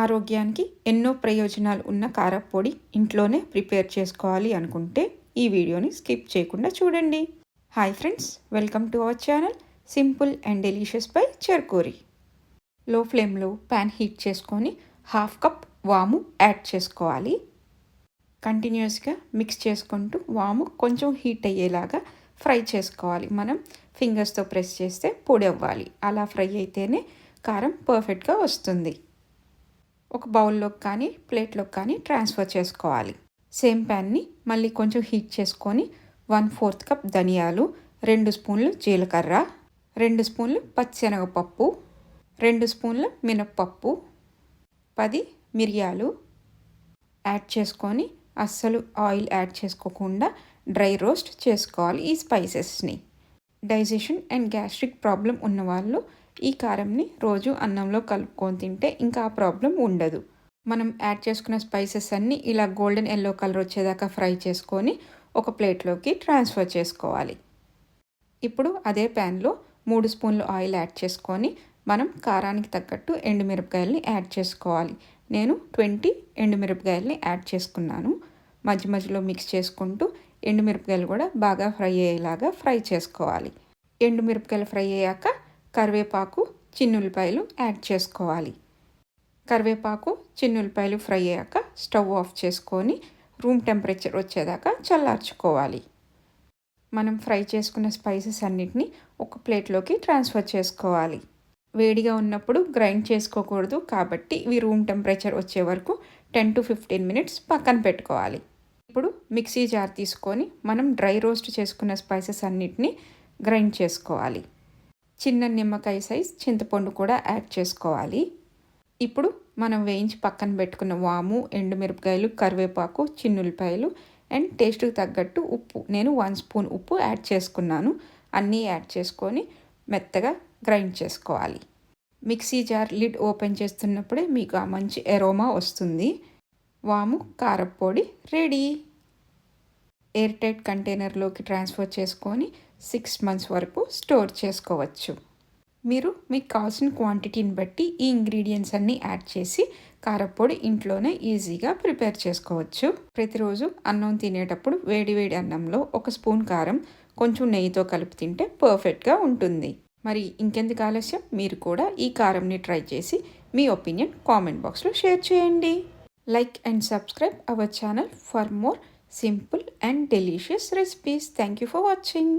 ఆరోగ్యానికి ఎన్నో ప్రయోజనాలు ఉన్న కారపొడి ఇంట్లోనే ప్రిపేర్ చేసుకోవాలి అనుకుంటే ఈ వీడియోని స్కిప్ చేయకుండా చూడండి. Hi friends welcome to our channel simple and delicious by Cherkuri. Low ఫ్లేమ్లో ప్యాన్ హీట్ చేసుకొని హాఫ్ కప్ వాము యాడ్ చేసుకోవాలి. కంటిన్యూస్గా మిక్స్ చేసుకుంటూ వాము కొంచెం హీట్ అయ్యేలాగా ఫ్రై చేసుకోవాలి. మనం ఫింగర్స్తో ప్రెస్ చేస్తే పొడి అవ్వాలి. అలా ఫ్రై అయితేనే కారం పర్ఫెక్ట్గా వస్తుంది. ఒక బౌల్లోకి కానీ ప్లేట్లోకి కానీ ట్రాన్స్ఫర్ చేసుకోవాలి. సేమ్ ప్యాన్ని మళ్ళీ కొంచెం హీట్ చేసుకొని వన్ ఫోర్త్ కప్ ధనియాలు రెండు స్పూన్లు జీలకర్ర రెండు స్పూన్లు పచ్చిశనగపప్పు రెండు స్పూన్ల మినప్పప్పు పది మిరియాలు యాడ్ చేసుకొని అస్సలు ఆయిల్ యాడ్ చేసుకోకుండా డ్రై రోస్ట్ చేసుకోవాలి ఈ స్పైసెస్ని. డైజెషన్ అండ్ గ్యాస్ట్రిక్ ప్రాబ్లం ఉన్నవాళ్ళు ఈ కారంని రోజు అన్నంలో కలుపుకొని తింటే ఇంకా ఆ ప్రాబ్లం ఉండదు. మనం యాడ్ చేసుకున్న స్పైసెస్ అన్నీ ఇలా గోల్డెన్ ఎల్లో కలర్ వచ్చేదాకా ఫ్రై చేసుకొని ఒక ప్లేట్లోకి ట్రాన్స్ఫర్ చేసుకోవాలి. ఇప్పుడు అదే ప్యాన్లో మూడు స్పూన్లు ఆయిల్ యాడ్ చేసుకొని మనం కారానికి తగ్గట్టు ఎండుమిరపకాయలని యాడ్ చేసుకోవాలి. నేను ట్వంటీ ఎండుమిరపకాయలని యాడ్ చేసుకున్నాను. మధ్య మధ్యలో మిక్స్ చేసుకుంటూ ఎండుమిరపకాయలు కూడా బాగా ఫ్రై అయ్యేలాగా ఫ్రై చేసుకోవాలి. ఎండుమిరపకాయలు ఫ్రై అయ్యాక కరివేపాకు చిన్నులపాయలు యాడ్ చేసుకోవాలి. కరివేపాకు చిన్నులపాయలు ఫ్రై అయ్యాక స్టవ్ ఆఫ్ చేసుకొని రూమ్ టెంపరేచర్ వచ్చేదాకా చల్లార్చుకోవాలి. మనం ఫ్రై చేసుకున్న స్పైసెస్ అన్నిటిని ఒక ప్లేట్లోకి ట్రాన్స్ఫర్ చేసుకోవాలి. వేడిగా ఉన్నప్పుడు గ్రైండ్ చేసుకోకూడదు కాబట్టి ఇవి రూమ్ టెంపరేచర్ వచ్చే వరకు టెన్ టు ఫిఫ్టీన్ మినిట్స్ పక్కన పెట్టుకోవాలి. ఇప్పుడు మిక్సీ జార్ తీసుకొని మనం డ్రై రోస్ట్ చేసుకున్న స్పైసెస్ అన్నిటిని గ్రైండ్ చేసుకోవాలి. చిన్న నిమ్మకాయ సైజ్ చింతపండు కూడా యాడ్ చేసుకోవాలి. ఇప్పుడు మనం వేయించి పక్కన పెట్టుకున్న వాము ఎండుమిరపకాయలు కరివేపాకు చిన్నులపాయలు అండ్ టేస్ట్కి తగ్గట్టు ఉప్పు. నేను వన్ స్పూన్ ఉప్పు యాడ్ చేసుకున్నాను. అన్నీ యాడ్ చేసుకొని మెత్తగా గ్రైండ్ చేసుకోవాలి. మిక్సీ జార్ లిడ్ ఓపెన్ చేస్తున్నప్పుడే మీకు ఆ మంచి ఎరోమా వస్తుంది. వాము కారప్పొడి రెడీ. ఎయిర్ టైట్ కంటైనర్లోకి ట్రాన్స్ఫర్ చేసుకొని సిక్స్ మంత్స్ వరకు స్టోర్ చేసుకోవచ్చు. మీరు మీకు కావాల్సిన క్వాంటిటీని బట్టి ఈ ఇంగ్రీడియంట్స్ అన్నీ యాడ్ చేసి కారప్పొడి ఇంట్లోనే ఈజీగా ప్రిపేర్ చేసుకోవచ్చు. ప్రతిరోజు అన్నం తినేటప్పుడు వేడి వేడి అన్నంలో ఒక స్పూన్ కారం కొంచెం నెయ్యితో కలిపి తింటే పర్ఫెక్ట్గా ఉంటుంది. మరి ఇంకెందుకు ఆలస్యం? మీరు కూడా ఈ కారంని ట్రై చేసి మీ ఒపీనియన్ కామెంట్ బాక్స్లో షేర్ చేయండి. Like and subscribe our channel for more simple and delicious recipes. Thank you for watching.